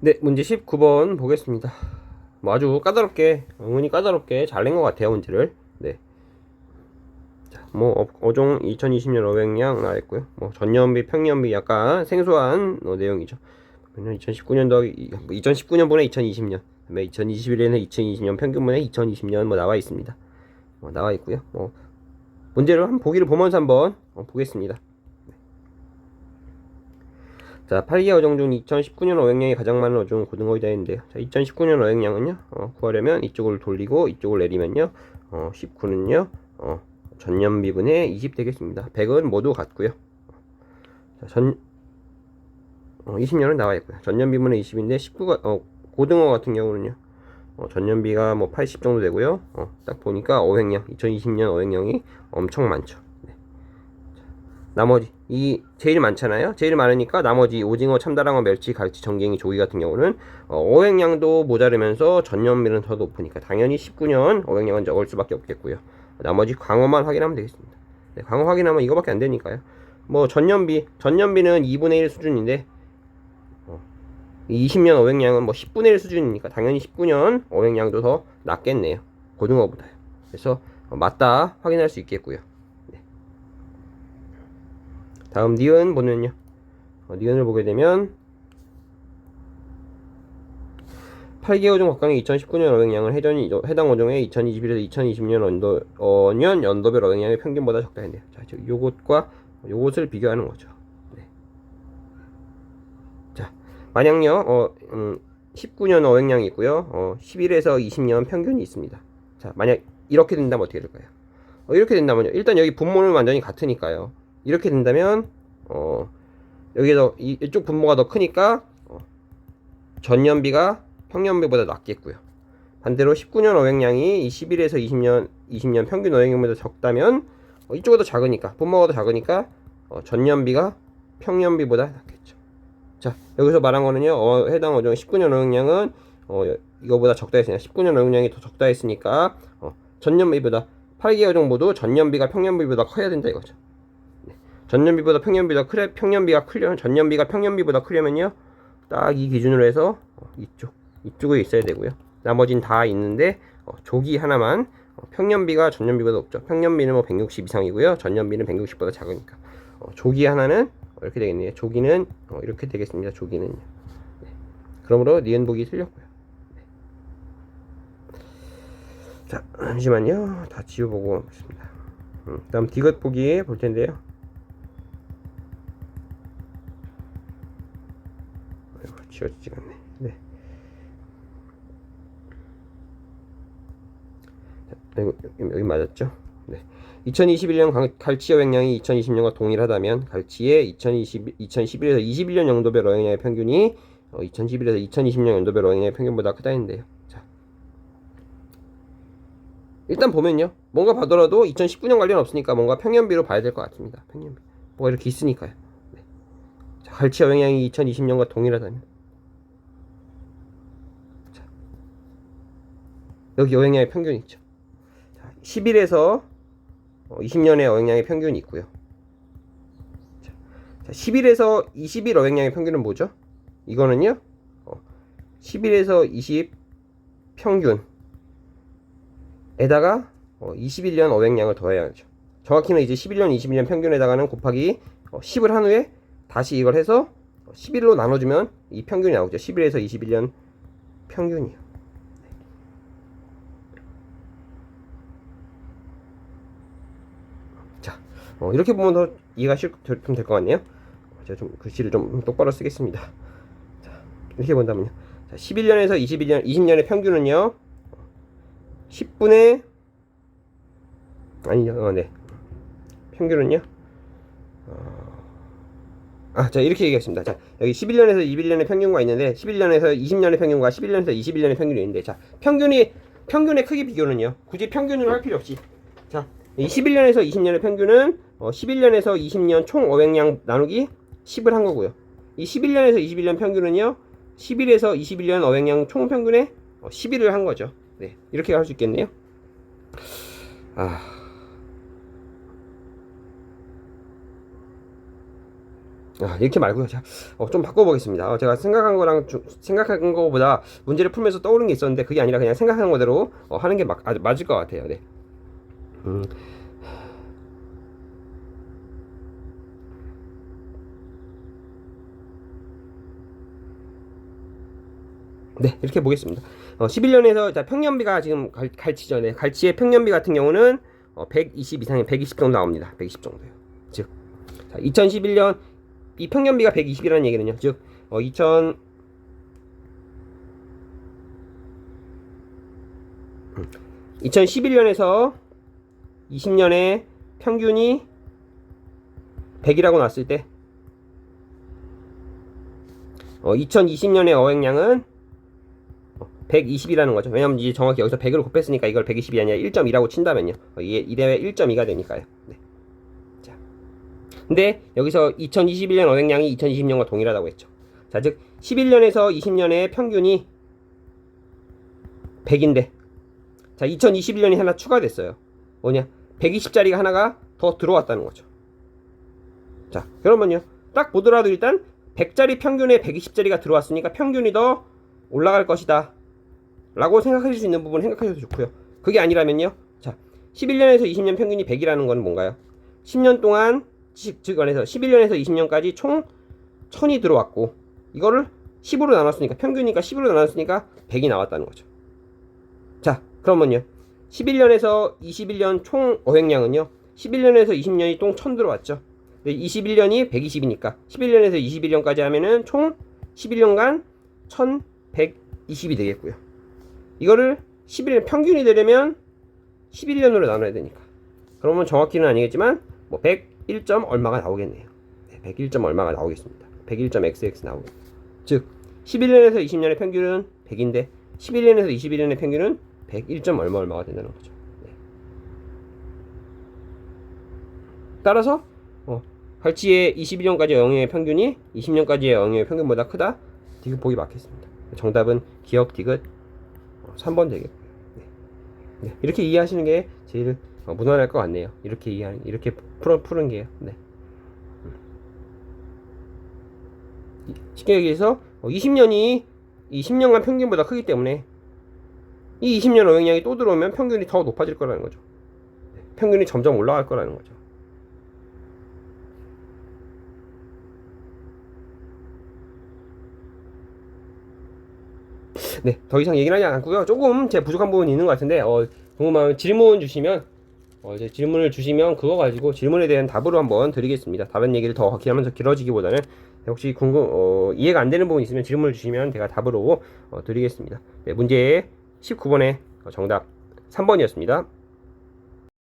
네, 문제 19번 보겠습니다. 뭐 아주 까다롭게, 은근히 까다롭게 잘 낸 것 같아요, 문제를. 네. 자, 뭐, 어, 어종 2020년 어획량 나왔고요. 뭐, 전년비, 평년비 약간 생소한 어, 내용이죠. 2019년 더, 2019년분에 2020년, 그다음에 2021년에 2020년 평균분에 2020년 뭐 나와 있습니다. 뭐 나와 있고요. 뭐, 문제를 한 보기를 보면서 한번 어, 보겠습니다. 자, 8개 어종 중 2019년 어획량이 가장 많은 어종은 고등어이다 했는데요. 자, 2019년 어획량은요, 어, 구하려면 이쪽을 돌리고 이쪽을 내리면요, 어, 19는요, 어, 전년 비분의 20 되겠습니다. 100은 모두 같고요. 자, 전, 어, 20년은 나와 있고요. 전년 비분의 20인데 19가, 어, 고등어 같은 경우는요, 어, 전년비가 뭐 80 정도 되고요. 어, 딱 보니까 어획량, 2020년 어획량이 엄청 많죠. 네. 나머지 이 제일 많잖아요. 제일 많으니까 나머지 오징어, 참다랑어, 멸치, 갈치, 전갱이, 조기 같은 경우는 어, 어획량도 모자르면서 전년비는 더 높으니까 당연히 19년 어획량은 적을 수밖에 없겠고요. 나머지 광어만 확인하면 되겠습니다. 네, 광어 확인하면 이거밖에 안 되니까요. 뭐 전년비, 전년비는 2분의 1 수준인데 어, 20년 어획량은 뭐 10분의 1 수준이니까 당연히 19년 어획량도 더 낮겠네요. 고등어보다요. 그래서 어, 맞다 확인할 수 있겠고요. 다음 니은 보면요. 어, 니은을 보게 되면 8개 어종 각각의 2019년 어획량은 해전이 해당 어종의 2021에서 2020년 연도 어 년 연도별 어획량의 평균보다 적다 했네요. 자, 저 요것과 요것을 비교하는 거죠. 네. 자, 만약요, 어, 음, 19년 어획량이 있고요. 어, 11에서 20년 평균이 있습니다. 자, 만약 이렇게 된다면 어떻게 될까요? 어, 이렇게 된다면요. 일단 여기 분모는 완전히 같으니까요. 이렇게 된다면 어 여기 더 이, 이쪽 분모가 더 크니까 어, 전년비가 평년비보다 낮겠고요. 반대로 19년 어획량이 11에서 20년 20년 평균 어획량보다 적다면 어, 이쪽이 더 작으니까 분모가 더 작으니까 어, 전년비가 평년비보다 낮겠죠. 자 여기서 말한 거는요 어, 해당 어종 19년 어획량은 어, 이거보다 적다 했으니까 19년 어획량이 더 적다 했으니까 어, 전년비보다 8개 어종 모두 전년비가 평년비보다 커야 된다 이거죠. 전년비보다 평년비가 크려 평년비가 크려면 전년비가 평년비보다 크려면요 딱 이 기준으로 해서 어, 이쪽 이쪽에 있어야 되고요. 나머진 다 있는데 어, 조기 하나만 어, 평년비가 전년비보다 높죠. 평년비는 뭐 160 이상이고요. 전년비는 160보다 작으니까. 어, 조기 하나는 이렇게 되겠네요. 조기는 어, 이렇게 되겠습니다. 조기는요. 네. 그러므로 니은 보기 틀렸고요. 네. 자 잠시만요. 다 지워보고 있습니다. 음, 다음 디귿 보기 볼 텐데요 지워지지가 않네. 네. 자, 여기, 여기 맞았죠? 네. 2021년 갈치 여행량이 2020년과 동일하다면 갈치의 2020, 2011에서 21년 연도별 어획량의 평균이 어, 2011에서 2020년 연도별 어획량의 평균보다 크다 했는데요. 자. 일단 보면요. 뭔가 봐더라도 2019년 관련 없으니까 뭔가 평년비로 봐야 될 것 같습니다. 평년비. 뭐가 이렇게 있으니까요. 네. 자, 갈치 여행량이 2020년과 동일하다면 여기 여행량의 평균이 있죠. 10일에서 20년의 어획량의 평균이 있고요. 자, 10일에서 20일 어획량의 평균은 뭐죠? 이거는요. 10일에서 20 평균에다가 21년 어획량을 더해야죠. 정확히는 이제 11년, 21년 평균에다가는 곱하기 10을 한 후에 다시 이걸 해서 11로 나눠주면 이 평균이 나오죠. 11에서 21년 평균이요. 어, 이렇게 보면 더 이해가 좀될 것 같네요. 제가 좀 글씨를 좀 똑바로 쓰겠습니다. 자, 이렇게 본다면요. 자, 11년에서 21년, 20년의 평균은요. 10분의 아니요, 어, 네. 평균은요. 어, 아, 자, 이렇게 얘기하겠습니다. 자, 여기 11년에서 21년의 평균과 있는데, 11년에서 20년의 평균과 11년에서 21년의 평균이 있는데, 자, 평균이, 평균의 크기 비교는요. 굳이 평균을 할 필요 없이. 자, 21년에서 20년의 평균은 어, 11년에서 20년 총 어획량 나누기 10을 한 거고요. 이 11년에서 21년 평균은요. 11에서 21년 어획량 총 평균의 어, 11을 한 거죠. 네. 이렇게 할 수 있겠네요. 아. 아, 이렇게 말고요. 자, 어, 좀 바꿔보겠습니다. 어, 제가 생각한 거랑 주, 생각한 거보다 문제를 풀면서 떠오른 게 있었는데 그게 아니라 그냥 생각한 거대로 어, 하는 게 맞, 아, 맞을 것 같아요. 네. 음. 네, 이렇게 보겠습니다. 어, 11년에서 자, 평년비가 지금 갈, 갈치죠. 네, 갈치의 평년비 같은 경우는 어, 120 이상이 120 정도 나옵니다. 120 정도요. 즉, 자, 2011년 이 평년비가 120이라는 얘기는요. 즉, 어, 2000 음, 2011년에서 20년에 평균이 100이라고 나왔을 때 어, 2020년의 어획량은 120이라는 거죠. 왜냐면 이제 정확히 여기서 100으로 곱했으니까 이걸 120이 아니라 1.2라고 친다면요. 어, 이게 이 대회 1.2가 되니까요. 네. 자. 근데 여기서 2021년 어획량이 2020년과 동일하다고 했죠. 자, 즉 11년에서 20년의 평균이 100인데 자, 2021년이 하나 추가됐어요. 뭐냐? 120짜리가 하나가 더 들어왔다는 거죠. 자, 그러면요. 딱 보더라도 일단 100짜리 평균에 120짜리가 들어왔으니까 평균이 더 올라갈 것이다. 라고 생각하실 수 있는 부분 생각하셔도 좋고요. 그게 아니라면요. 자, 11년에서 20년 평균이 100이라는 건 뭔가요? 10년 동안 즉 안에서 11년에서 20년까지 총 1000이 들어왔고 이거를 10으로 나눴으니까 평균이니까 10으로 나눴으니까 100이 나왔다는 거죠. 자, 그러면요. 11년에서 21년 총 어획량은요. 11년에서 20년이 총 1000 들어왔죠. 21년이 120이니까 11년에서 21년까지 하면은 총 11년간 1120이 되겠고요. 이거를 11년 평균이 되려면 11년으로 나눠야 되니까. 그러면 정확히는 아니겠지만 뭐 101점 얼마가 나오겠네요. 네, 101점 얼마가 나오겠습니다. 101.xx 나오고. 즉 11년에서 20년의 평균은 100인데 11년에서 21년의 평균은 101점 얼마 얼마가 된다는 거죠. 네. 따라서 어, 갈치의 21년까지 영역의 평균이 20년까지의 영역의 평균보다 크다. 디귿 보기 맞겠습니다. 정답은 기억 디귿 3번 되겠고요. 네. 네. 이렇게 이해하시는 게 제일 어, 무난할 것 같네요. 이렇게 이해하는 이렇게 풀어 푸는 게요. 네. 음. 쉽게 얘기해서 20년이 이 10년간 평균보다 크기 때문에 이 20년 어획량이 또 들어오면 평균이 더 높아질 거라는 거죠. 네. 평균이 점점 올라갈 거라는 거죠. 네, 더 이상 얘기는 하지 않고요. 조금 제 부족한 부분이 있는 것 같은데, 어, 궁금하면 질문 주시면, 어, 이제 질문을 주시면 그거 가지고 질문에 대한 답으로 한번 드리겠습니다. 다른 얘기를 더 하면서 길어지기보다는 혹시 궁금, 어, 이해가 안 되는 부분 있으면 질문을 주시면 제가 답으로 어, 드리겠습니다. 네, 문제 19번의 정답 3번이었습니다.